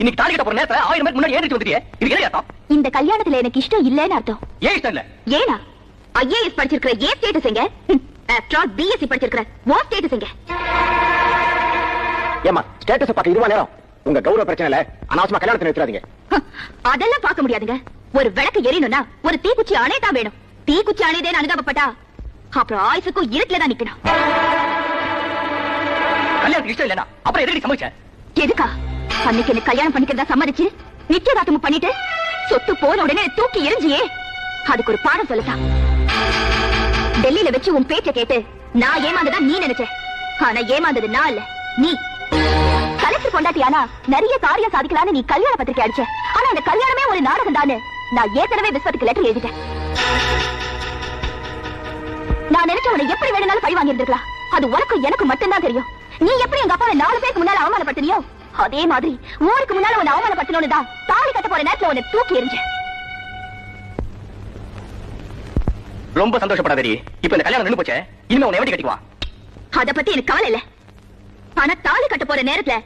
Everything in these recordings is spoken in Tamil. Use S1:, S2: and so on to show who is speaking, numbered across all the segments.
S1: இன்னைக்கு தாலி கட்ட போற நேரத்துல ஆயிரம் பேர் முன்னாடி ஏறிட்டு வந்துட்டியே. இது என்ன அர்த்தம்?
S2: இந்த கல்யாணத்துல எனக்கு இஷ்டம் இல்லைன்னு அர்த்தம்.
S1: ஏன் இஷ்டம் இல்ல?
S2: ஏனா ஐஏஎஸ் படிச்சிருக்கிற ஏ ஸ்டேட்டஸ் எங்க? ஆஃப்டர் ஆல் பிஎஸ்சி படிச்சிருக்கிற ஓ ஸ்டேட்டஸ் எங்க?
S3: ஏமா ஸ்டேட்டஸ் பார்க்க இருவா நேரம். உங்க கௌரவ பிரச்சனை இல்ல. அனாவசியமா கல்யாணத்தை நிறுத்தாதீங்க
S2: அதெல்லாம் பார்க்க முடியாதுங்க. ஒரு விளக்கு எரியணும்னா ஒரு தீக்குச்சி அணையத்தான் வேணும். தீக்குச்சி அணையதேன்னு அனுதாபப்பட்டா அப்புறம் ஆயுசுக்கும் இருட்டுல தான் நிக்கணும்.
S1: கல்யாணத்துக்கு இஷ்டம் இல்லனா அப்புறம் எதுக்கு சமைச்ச
S2: எதுக்கா? அன்னைக்கு என்ன கல்யாணம் பண்ணிக்கிறதா சம்மதிச்சு நிச்சயதார்த்தமும் பண்ணிட்டு சொத்து போன உடனே தூக்கி எரிஞ்சியே அதுக்கு ஒரு பாடம் சொல்லலாம் டெல்லியில வச்சு உன் பேச்ச கேட்டு நான் ஏமாந்ததா நீ நினைச்ச? ஆனா ஏமாந்தது நான் இல்ல நீ. கலெக்டர் கொண்டாட்டியானா நிறைய காரியம் சாதிக்கலாம்னு நீ கல்யாண பத்திரிக்கை அடிச்ச. ஆனா அந்த கல்யாணமே ஒரு நாடகம் தானே நான் ஏற்கனவே விஸ்வத்துக்கு லெட்டர் எழுதிட்டேன். நான் நினைச்ச உன்னை எப்படி வேணும்னாலும் பழி வாங்கி இருந்திருக்கலாம் அது உனக்கும் எனக்கு மட்டும்தான் தெரியும். நீ எப்படி எங்க அப்பாவை நாலு பேருக்கு முன்னால அவமானப்படுத்தினியோ? அதே மாதிரி ஊருக்கு முன்னால உன்னை அவமானப்படுத்தணும்னு தான் தாலி கட்ட போற நேரத்துல உன்னை தூக்கி எறிஞ்சேன்.
S1: ரொம்ப சந்தோஷப்படாதடி. இப்ப இந்த கல்யாணம் நின்னு போச்சே. இனிமே உன்னை எப்படி கட்டிக்குவான்
S2: அத பத்தி எனக்கு கவலை இல்ல. ஆனா தாலி கட்ட போற நேரத்துல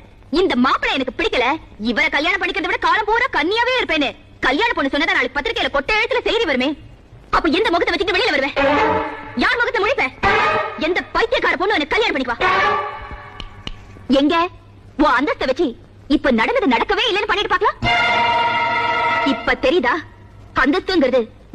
S2: இந்த மாப்பிள்ளை எனக்கு பிடிக்கல. இவரை கல்யாணம் பண்ணிக்கிறத விட காலம் பூரா கன்னியாவே இருப்பேன்னு கல்யாண பொண்ணு சொன்னதா நாளைக்கு பத்திரிக்கையில கொட்ட எழுத்துல செய்தி வருமே. அப்ப எந்த முகத்தை வச்சுட்டு வெளியில வருவேன் யார் முகத்தை முழிப்ப எந்த பைத்தியக்கார பொண்ணு எனக்கு கல்யாணம் பண்ணிக்குவா? எங்க? உன் அந்தஸ்த வச்சு இப்ப நடந்தது நடக்கவே இல்லைன்னு பண்ணிட்டு பாக்கலாம் இப்ப தெரியுதா? அந்தஸ்துங்கிறது